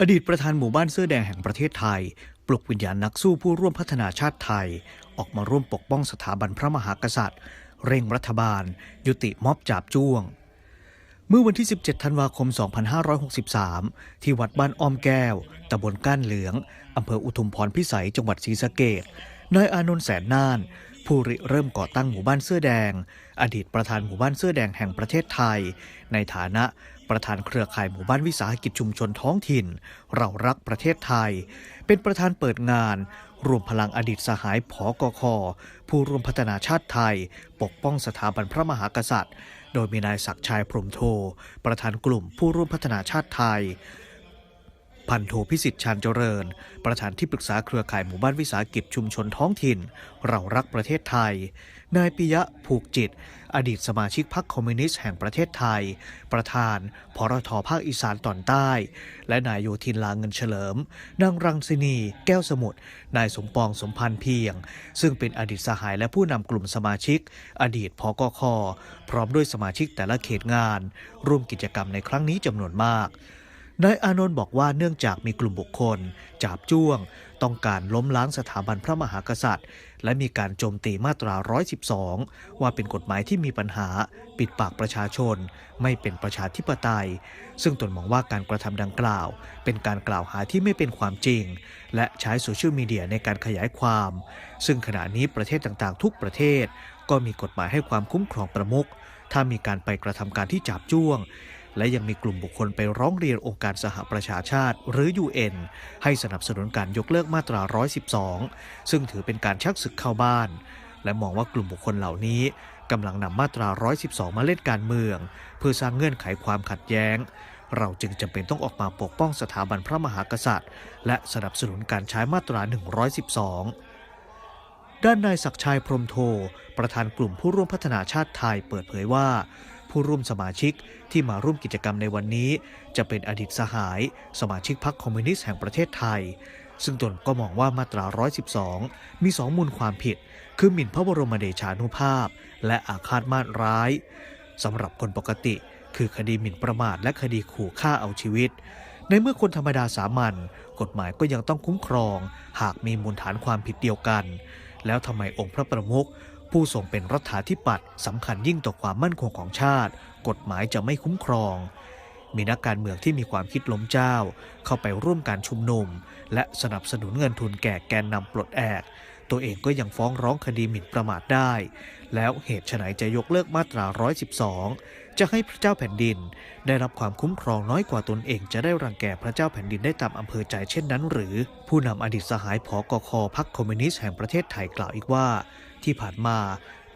อดีตประธานหมู่บ้านเสื้อแดงแห่งประเทศไทย ปลุกวิญญาณนักสู้ผู้ร่วมพัฒนาชาติไทย ออกมาร่วมปกป้องสถาบันพระมหากษัตริย์ เร่งรัฐบาล ยุติม็อบจาบจ้วง เมื่อวันที่ 17 ธันวาคม 2563 ที่วัดบ้านอ้อมแก้ว ตำบลก้านเหลือง อำเภออุทุมพรพิสัย จังหวัดศรีสะเกดนายอานนท์แสนน่าน ผู้ริเริ่มก่อตั้งหมู่บ้านเสื้อแดง อดีตประธานหมู่บ้านเสื้อแดงแห่งประเทศไทย ในฐานะ ประธานเครือข่ายหมู่บ้านวิสาหกิจชุมชนท้องถิ่น เรารักประเทศไทย เป็นประธานเปิดงาน รวมพลังอดีตสหายผอกค ผู้ร่วมพัฒนาชาติไทย ปกป้องสถาบันพระมหากษัตริย์ โดยมีนายศักชัยพรมโท ประธานกลุ่มผู้ร่วมพัฒนาชาติไทยพันโทพิสิทธิ์ชาญเจริญ ประธานที่ปรึกษาเครือข่ายหมู่บ้านวิสาหกิจชุมชนท้องถิ่น เรารักประเทศไทย นายปิยะผูกจิต อดีตสมาชิกพรรคคอมมิวนิสต์แห่งประเทศไทย ประธานพรทภาคอีสานตอนใต้ และนายโยธินลาเงินเฉลิม นางรังสินี แก้วสมุทรนายสมปองสมพันธ์เพียง ซึ่งเป็นอดีตสหายและผู้นำกลุ่มสมาชิก อดีตพกคพร้อมด้วยสมาชิกแต่ละเขตงาน ร่วมกิจกรรมในครั้งนี้จำนวนมาก นายอานนท์บอกว่าเนื่องจากมีกลุ่มบุคคล จาบจ้วง ต้องการล้มล้างสถาบันพระมหากษัตริย์ และมีการโจมตีมาตรา 112 ว่าเป็นกฎหมายที่มีปัญหา ปิดปากประชาชน ไม่เป็นประชาธิปไตย ซึ่งตนมองว่าการกระทำดังกล่าว เป็นการกล่าวหาที่ไม่เป็นความจริง และใช้โซเชียลมีเดียในการขยายความ ซึ่งขณะนี้ประเทศต่างๆ ทุกประเทศ ก็มีกฎหมายให้ความคุ้มครองประมุขถ้ามีการไปกระทำการที่จับจ้วง และยังมีกลุ่มบุคคลไปร้องเรียนองค์การสหประชาชาติ หรือ UN ให้สนับสนุนการยกเลิกมาตรา 112 ซึ่งถือเป็นการชักศึกเข้าบ้าน และมองว่ากลุ่มบุคคลเหล่านี้กำลังนำมาตรา 112 มาเล่นการเมือง เพื่อสร้างเงื่อนไขความขัดแย้ง เราจึงจำเป็นต้องออกมาปกป้องสถาบันพระมหากษัตริย์ และสนับสนุนการใช้มาตรา 112ด้านนายศักชัยพรมโท ประธานกลุ่มผู้ร่วมพัฒนาชาติไทยเปิดเผยว่า ผู้ร่วมสมาชิกที่มาร่วมกิจกรรมในวันนี้ จะเป็นอดีตสหาย สมาชิกพรรคคอมมิวนิสต์แห่งประเทศไทย ซึ่งตนก็มองว่ามาตรา 112 มีสองมูลความผิด คือหมิ่นพระบรมเดชานุภาพ และอาฆาตมาตร้ายสำหรับคนปกติ คือคดีหมิ่นประมาทและคดีขู่ฆ่าเอาชีวิต ในเมื่อคนธรรมดาสามัญกฎหมายก็ยังต้องคุ้มครอง หากมีมูลฐานความผิดเดียวกัน แล้วทำไมองค์พระประมุข ผู้ทรงเป็นรัฐาธิปัตย์สำคัญยิ่งต่อความมั่นคงของชาติ กฎหมายจะไม่คุ้มครอง มีนักการเมืองที่มีความคิดล้มเจ้า เข้าไปร่วมการชุมนุม และสนับสนุนเงินทุนแก่แกนนำปลดแอก ตัวเองก็ยังฟ้องร้องคดีหมิ่นประมาทได้ แล้วเหตุไฉนจะยกเลิกมาตรา 112 จะให้พระเจ้าแผ่นดิน ได้รับความคุ้มครองน้อยกว่าตนเองจะได้รังแกพระเจ้าแผ่นดินได้ตามอำเภอใจเช่นนั้น หรือ ผู้นำอดีตสหายผอกคพรรคคอมมิวนิสต์แห่งประเทศไทยกล่าวอีกว่า ที่ผ่านมา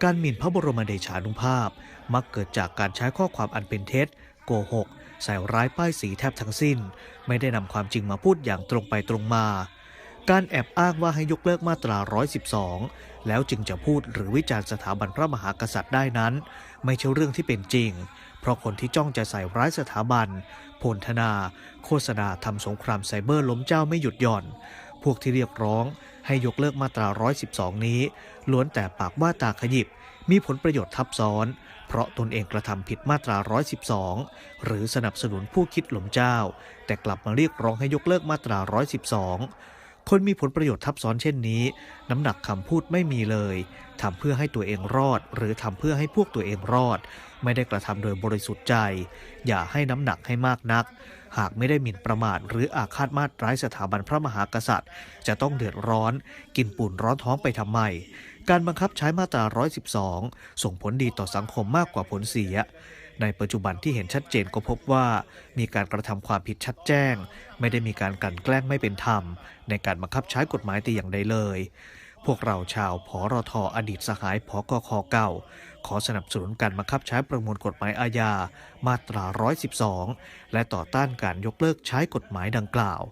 การหมิ่นพระบรมเดชานุภาพ มักเกิดจากการใช้ข้อความอันเป็นเท็จ โกหกใส่ร้ายป้ายสีแทบทั้งสิ้น ไม่ได้นำความจริงมาพูดอย่างตรงไปตรงมา การแอบอ้างว่าให้ยกเลิกมาตรา 112 แล้วจึงจะพูดหรือวิจารณ์สถาบันพระมหากษัตริย์ได้นั้น ไม่ใช่เรื่องที่เป็นจริง เพราะคนที่จ้องจะใส่ร้ายสถาบันพลธนา โฆษณาทำสงครามไซเบอร์ล้มเจ้าไม่หยุดหย่อน พวกที่เรียกร้องให้ยกเลิกมาตรา 112 นี้ ล้วนแต่ปากว่าตาขยิบ มีผลประโยชน์ทับซ้อน เพราะตนเองกระทำผิดมาตรา 112 หรือสนับสนุนผู้คิดหลมเจ้า แต่กลับมาเรียกร้องให้ยกเลิกมาตรา 112 คนมีผลประโยชน์ทับซ้อนเช่นนี้ น้ำหนักคำพูดไม่มีเลยทำเพื่อให้ตัวเองรอด หรือทำเพื่อให้พวกตัวเองรอด ไม่ได้กระทำโดยบริสุทธิ์ใจ อย่าให้น้ำหนักให้มากนัก หากไม่ได้หมิ่นประมาทหรืออาฆาตมาตร้ายสถาบันพระมหากษัตริย์ จะต้องเดือดร้อน กินปุ่นร้อนท้องไปทำไม การบังคับใช้มาตรา 112 ส่งผลดีต่อสังคมมากกว่าผลเสีย ในปัจจุบันที่เห็นชัดเจนก็พบว่า มีการกระทำความผิดชัดแจ้ง ไม่ได้มีการกลั่นแกล้งไม่เป็นธรรม ในการบังคับใช้กฎหมายแต่อย่างใดเลย พวกเราชาวพอรทออดีตสหายพกคเก่า ขอสนับสนุนการบังคับใช้ประมวลกฎหมายอาญามาตรา 112 และต่อต้านการยกเลิกใช้กฎหมายดังกล่าว